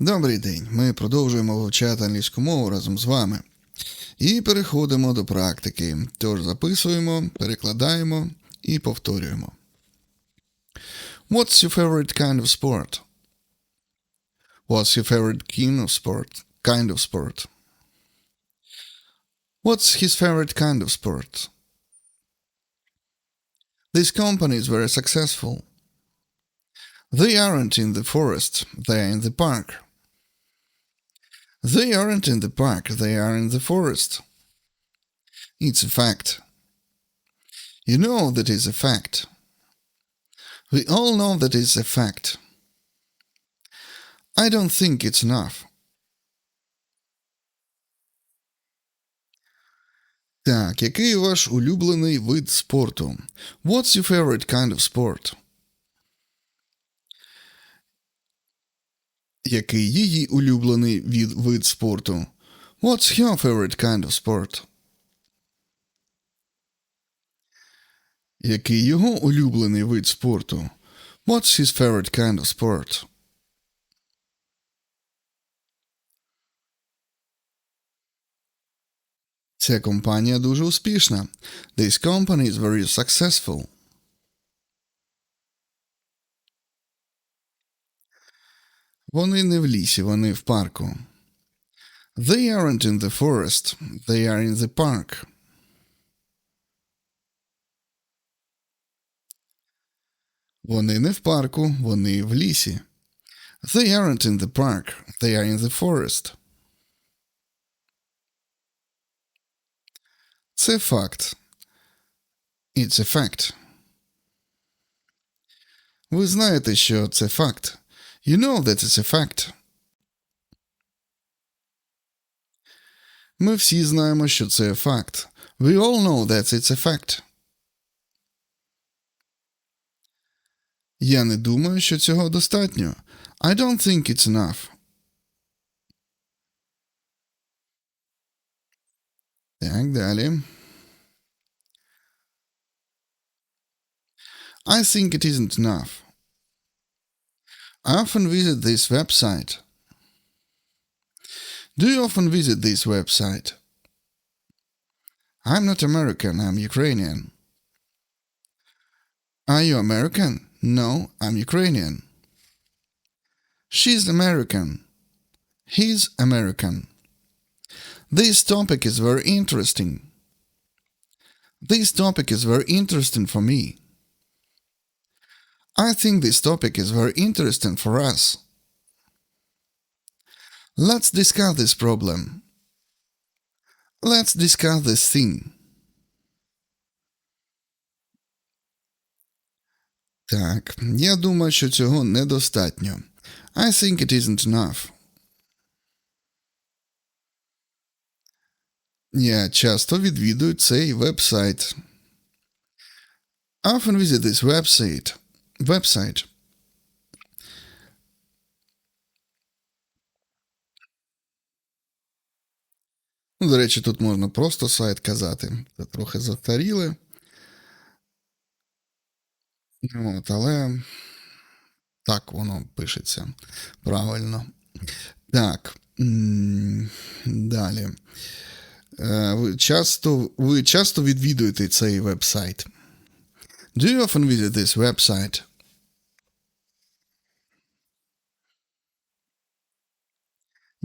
Добрий день. Ми продовжуємо вивчати англійську мову разом з вами. І переходимо до практики. Тож записуємо, перекладаємо і повторюємо. What's your favorite kind of sport? What's your favorite kind of sport? Kind of sport. What's his favorite kind of sport? This company is very successful. They aren't in the forest, they are in the park. They aren't in the park, they are in the forest. It's a fact. You know that is a fact. We all know that is a fact. I don't think it's enough. Так, який ваш улюблений вид спорту? What's your favorite kind of sport? Який її улюблений від, вид спорту? What's your favorite kind of sport? Який його улюблений вид спорту? What's his favorite kind of sport? Ця компанія дуже успішна. This company is very successful. Вони не в лісі, вони в парку. They aren't in the forest, they are in the park. Вони не в парку, вони в лісі. They aren't in the park, they are in the forest. Це факт. It's a fact. Ви знаєте, що це факт. You know that it's a fact. Ми всі знаємо, що це факт. We all know that it's a fact. Я не думаю, що цього достатньо. I don't think it's enough. Так, далі. I think it isn't enough. I often visit this website. Do you often visit this website? I'm not American, I'm Ukrainian. Are you American? No, I'm Ukrainian. She's American. He's American. This topic is very interesting. This topic is very interesting for me. I think this topic is very interesting for us. Let's discuss this problem. Let's discuss this thing. Так, я думаю, що цього недостатньо. I think it isn't enough. Я часто відвідую цей вебсайт. I often visit this website. Website. Ну, До речі, тут можна просто сайт казати. Це трохи застаріле. От, але так воно пишеться правильно. Так. Далі. Е, Ви часто, ви часто відвідуєте цей вебсайт. Do you often visit this website?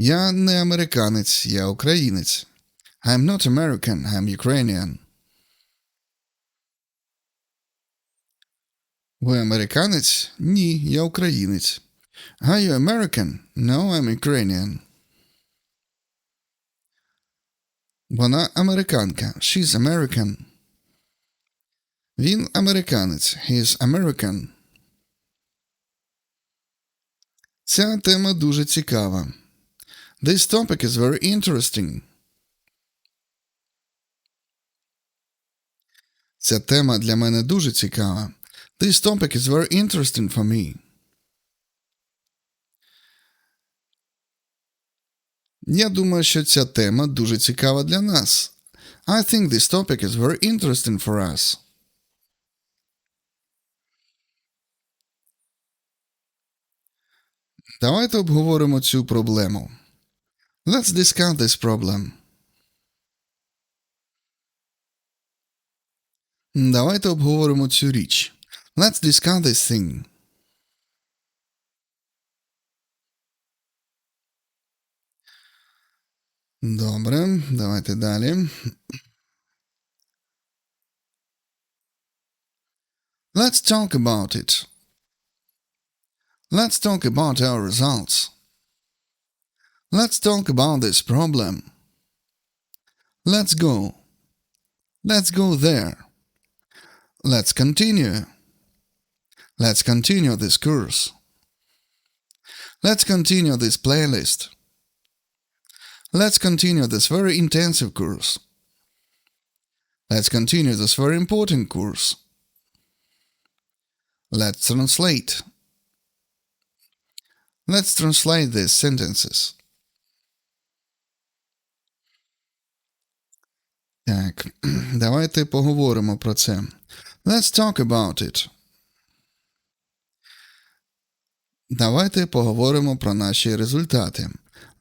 Я не американець, я українець. I'm not American, I'm Ukrainian. Ви американець? Ні, я українець. Are you American? No, I'm Ukrainian. Вона американка. She's American. Він американець. He's American. Ця тема дуже цікава. This topic is very interesting. Ця тема для мене дуже цікава. This topic is very interesting for me. Я думаю, що ця тема дуже цікава для нас. I think this topic is very interesting for us. Давайте обговоримо цю проблему. Let's discuss this problem. Давайте обговоримо цю річ. Let's discuss this thing. Добре, давайте далі. Let's talk about it. Let's talk about our results. Let's talk about this problem. Let's go. Let's go there. Let's continue. Let's continue this course. Let's continue this playlist. Let's continue this very intensive course. Let's continue this very important course. Let's translate. Let's translate these sentences. Так, давайте поговоримо про це. Let's talk about it. Давайте поговоримо про наші результати.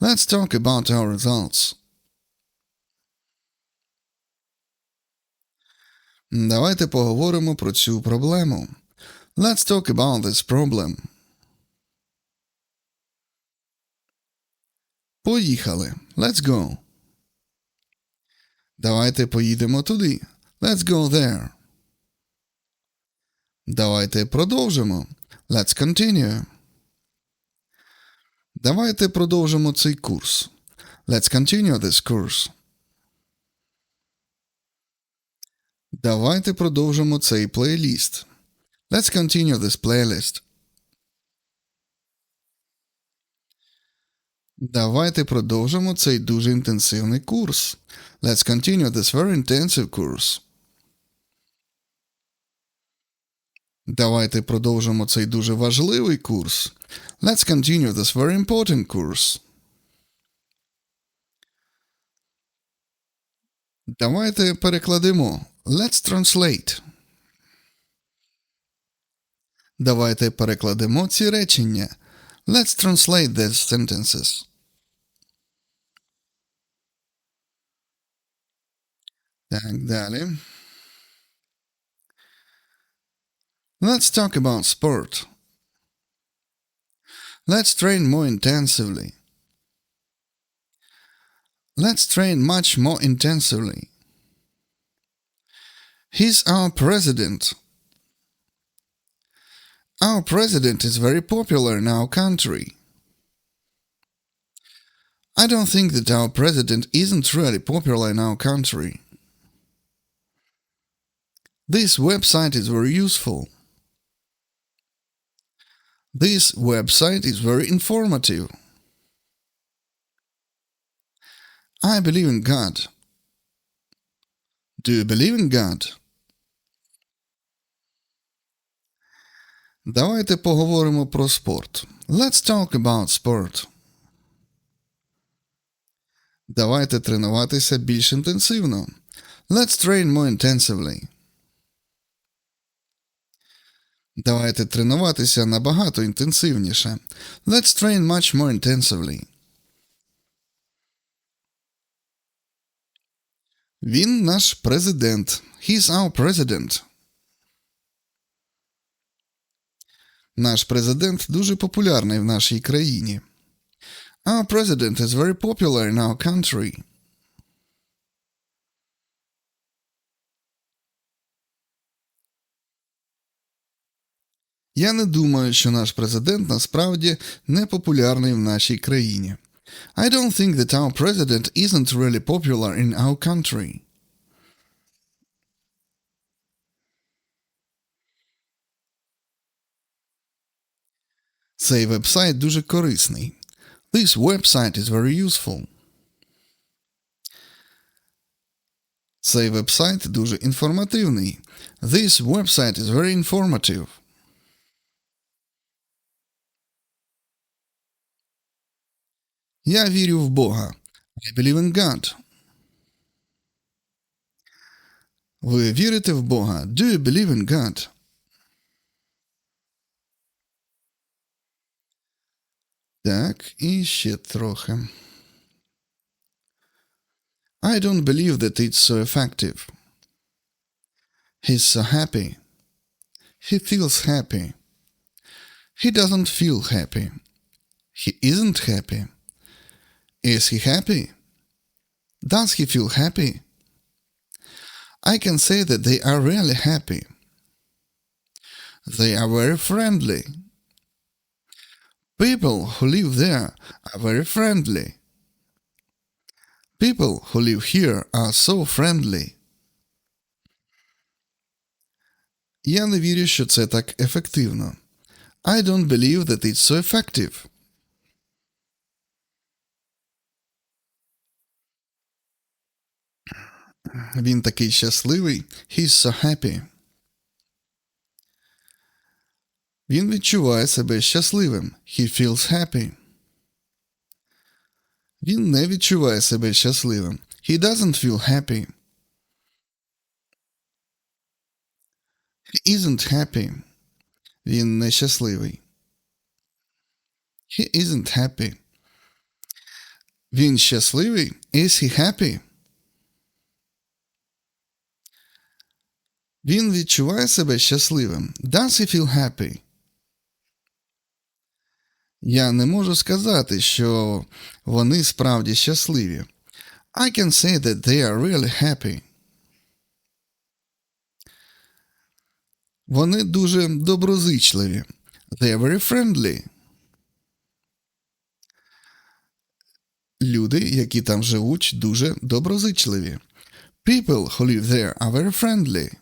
Let's talk about our results. Давайте поговоримо про цю проблему. Let's talk about this problem. Поїхали. Let's go. Давайте поїдемо туди. Let's go there. Давайте продовжимо. Let's continue. Давайте продовжимо цей курс. Let's continue this course. Давайте продовжимо цей плейліст. Let's continue this playlist. Давайте продовжимо цей дуже інтенсивний курс. Let's continue this very intensive course. Давайте продовжимо цей дуже важливий курс. Let's continue this very important course. Давайте перекладемо. Let's translate. Давайте перекладемо ці речення. Let's translate these sentences. Так, далі. Let's talk about sport. Let's train more intensively. Let's train much more intensively. He's our president. Our president is very popular in our country. I don't think that our president isn't really popular in our country. This website is very useful. This website is very informative. I believe in God. Do you believe in God? Давайте поговоримо про спорт. Let's talk about sport. Давайте тренуватися більш інтенсивно. Let's train more intensively. Давайте тренуватися набагато інтенсивніше. Let's train much more intensively. Він наш президент. He's our president. Наш президент дуже популярний в нашій країні. Our president is very popular in our country. Я не думаю, що наш президент насправді не популярний в нашій країні. I don't think that our president isn't really popular in our country. Цей вебсайт дуже корисний. This website is very useful. Цей вебсайт дуже інформативний. This website is very informative. Я вірю в Бога. I believe in God. Ви вірите в Бога? Do you believe in God? Так, і ще трохи. I don't believe that it's so effective. He's so happy. He feels happy. He doesn't feel happy. He isn't happy. Is he happy? Does he feel happy? I can say that they are really happy. They are very friendly. People who live there are very friendly. People who live here are so friendly. Я не вірю, що це так ефективно. I don't believe that it's so effective. Він такий щасливий. He's so happy. Він відчуває себе щасливим. He feels happy. Він не відчуває себе щасливим. He doesn't feel happy. He isn't happy. Він не щасливий. He isn't happy. Він щасливий. Is he happy? Він відчуває себе щасливим. Does he feel happy? Я не можу сказати, що вони справді щасливі. I can say that they are really happy. Вони дуже доброзичливі. They are very friendly. Люди, які там живуть, дуже доброзичливі. People who live there are very friendly.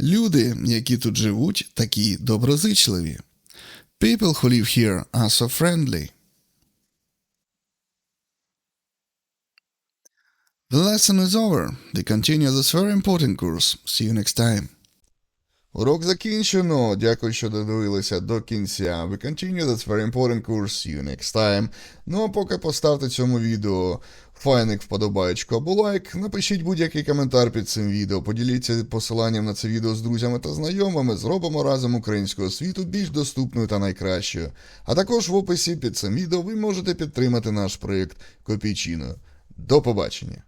Люди, які тут живуть, такі доброзичливі. People who live here are so friendly. The lesson is over. We continue this very important course. See you next time. Урок закінчено. Дякую, що додивилися до кінця. We continue this very important course. You next time. Ну а поки поставте цьому відео файник вподобаєчку або лайк. Напишіть будь-який коментар під цим відео. Поділіться посиланням на це відео з друзями та знайомими. Зробимо разом українського світу більш доступною та найкращою. А також в описі під цим відео ви можете підтримати наш проєкт Копійчино. До побачення!